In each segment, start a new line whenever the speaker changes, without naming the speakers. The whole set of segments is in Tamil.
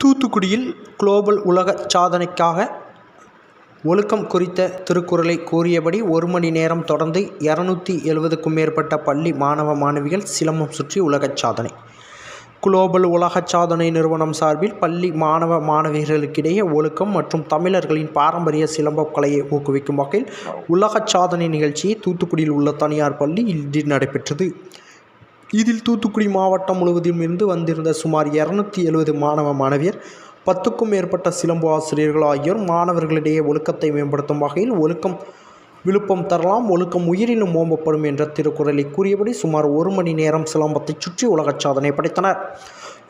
தூத்துக்குடியில் குளோபல் உலக சாதனைக்காக ஒழுக்கம் குறித்த திருக்குறளை கூறியபடி ஒரு மணி நேரம் தொடர்ந்து இரநூத்தி எழுபதுக்கும் மேற்பட்ட பள்ளி மாணவ மாணவிகள் சிலம்பம் சுற்றி உலகச் சாதனை. குளோபல் உலக சாதனை நிறுவனம் சார்பில் பள்ளி மாணவ மாணவிகளுக்கிடையே ஒழுக்கம் மற்றும் தமிழர்களின் பாரம்பரிய சிலம்பக் கலையை ஊக்குவிக்கும் வகையில் உலக சாதனை நிகழ்ச்சியை தூத்துக்குடியில் உள்ள தனியார் பள்ளியில் இன்று நடைபெற்றது. இதில் தூத்துக்குடி மாவட்டம் முழுவதும் இருந்து வந்திருந்த சுமார் இரநூத்தி எழுபது மாணவ மாணவியர் பத்துக்கும் மேற்பட்ட சிலம்பு ஆசிரியர்கள் ஆகியோர் மாணவர்களிடையே ஒழுக்கத்தை மேம்படுத்தும் வகையில் ஒழுக்கம் விழுப்பம் தரலாம் ஒழுக்கம் உயிரினும் ஓம்பப்படும் என்ற திருக்குறளை கூறியபடி சுமார் ஒரு மணி நேரம் சிலம்பத்தை சுற்றி உலகச் சாதனை படைத்தனர்.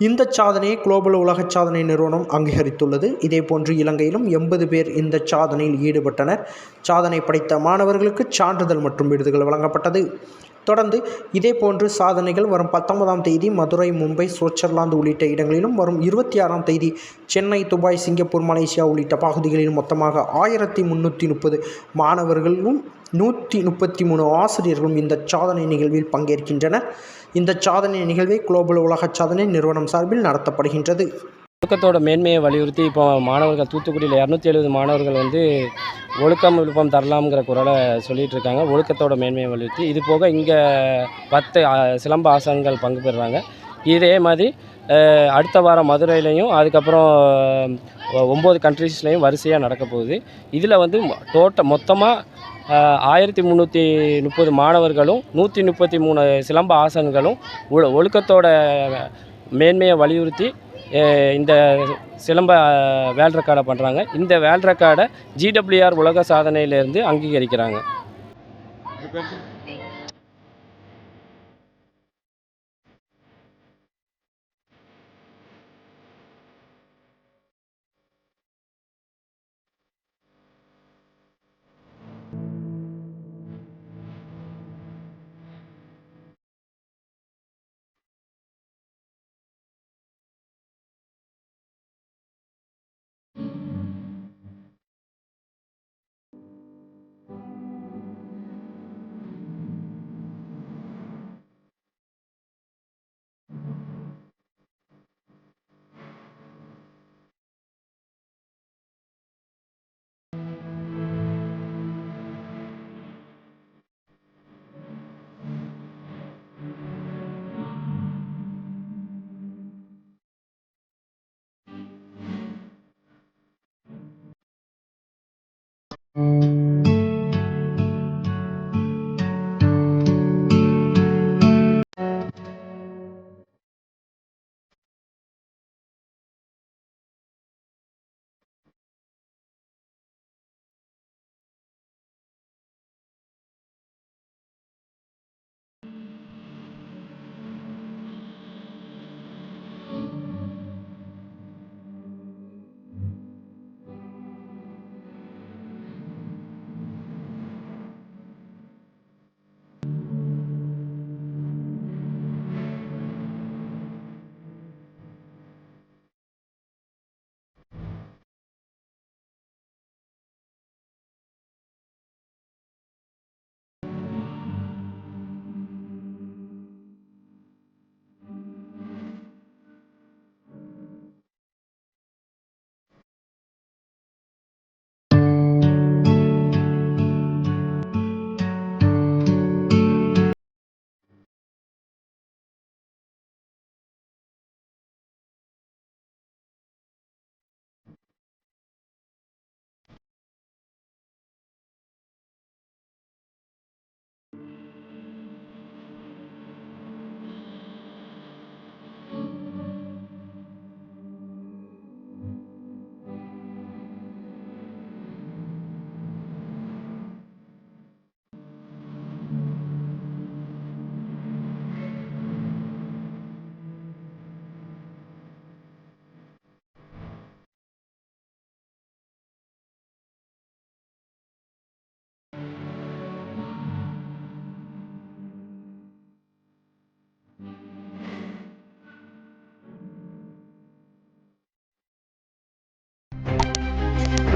இந்த சாதனையை குளோபல் உலகச் சாதனை நிறுவனம் அங்கீகரித்துள்ளது. இதேபோன்று இலங்கையிலும் எண்பது பேர் இந்த சாதனையில் ஈடுபட்டனர். சாதனை படைத்த மாணவர்களுக்கு சான்றிதழ் மற்றும் விருதுகள் வழங்கப்பட்டது. தொடர்ந்து இதேபோன்று சாதனைகள் வரும் பத்தொன்பதாம் தேதி மதுரை மும்பை சுவிட்சர்லாந்து உள்ளிட்ட இடங்களிலும் வரும் இருபத்தி ஆறாம் தேதி சென்னை துபாய் சிங்கப்பூர் மலேசியா உள்ளிட்ட பகுதிகளில் மொத்தமாக ஆயிரத்தி முந்நூற்றி முப்பது மாணவர்களும் நூற்றி முப்பத்தி மூணு ஆசிரியர்களும் இந்த சாதனை நிகழ்வில் பங்கேற்கின்றனர். இந்த சாதனை நிகழ்வை குளோபல் உலக சாதனை நிறுவனம் சார்பில் நடத்தப்படுகின்றது.
ஒழுக்கத்தோட மேன்மையை வலியுறுத்தி இப்போ மாணவர்கள் தூத்துக்குடியில் இரநூத்தி எழுபது மாணவர்கள் வந்து ஒழுக்கம் விழுப்பம் தரலாம்ங்கிற குரலை சொல்லிகிட்டு இருக்காங்க. ஒழுக்கத்தோட மேன்மையை வலியுறுத்தி. இது போக இங்கே பத்து சிலம்ப ஆசான்கள் பங்கு பெறுறாங்க. இதே மாதிரி அடுத்த வாரம் மதுரையிலையும் அதுக்கப்புறம் ஒம்பது கண்ட்ரீஸ்லேயும் வரிசையாக நடக்க போகுது. இதில் வந்து டோட்ட மொத்தமாக ஆயிரத்தி முந்நூற்றி முப்பது மாணவர்களும் நூற்றி முப்பத்தி மூணு சிலம்ப ஆசன்களும் ஒழுக்கத்தோட மேன்மையை வலியுறுத்தி இந்த சிலம்ப வேல் ரெக்கார்டை பண்ணுறாங்க இந்த வேல் ரெக்கார்டை ஜிடபிள்யூஆர் உலக சாதனையிலேருந்து அங்கீகரிக்கிறாங்க. Mm-hmm.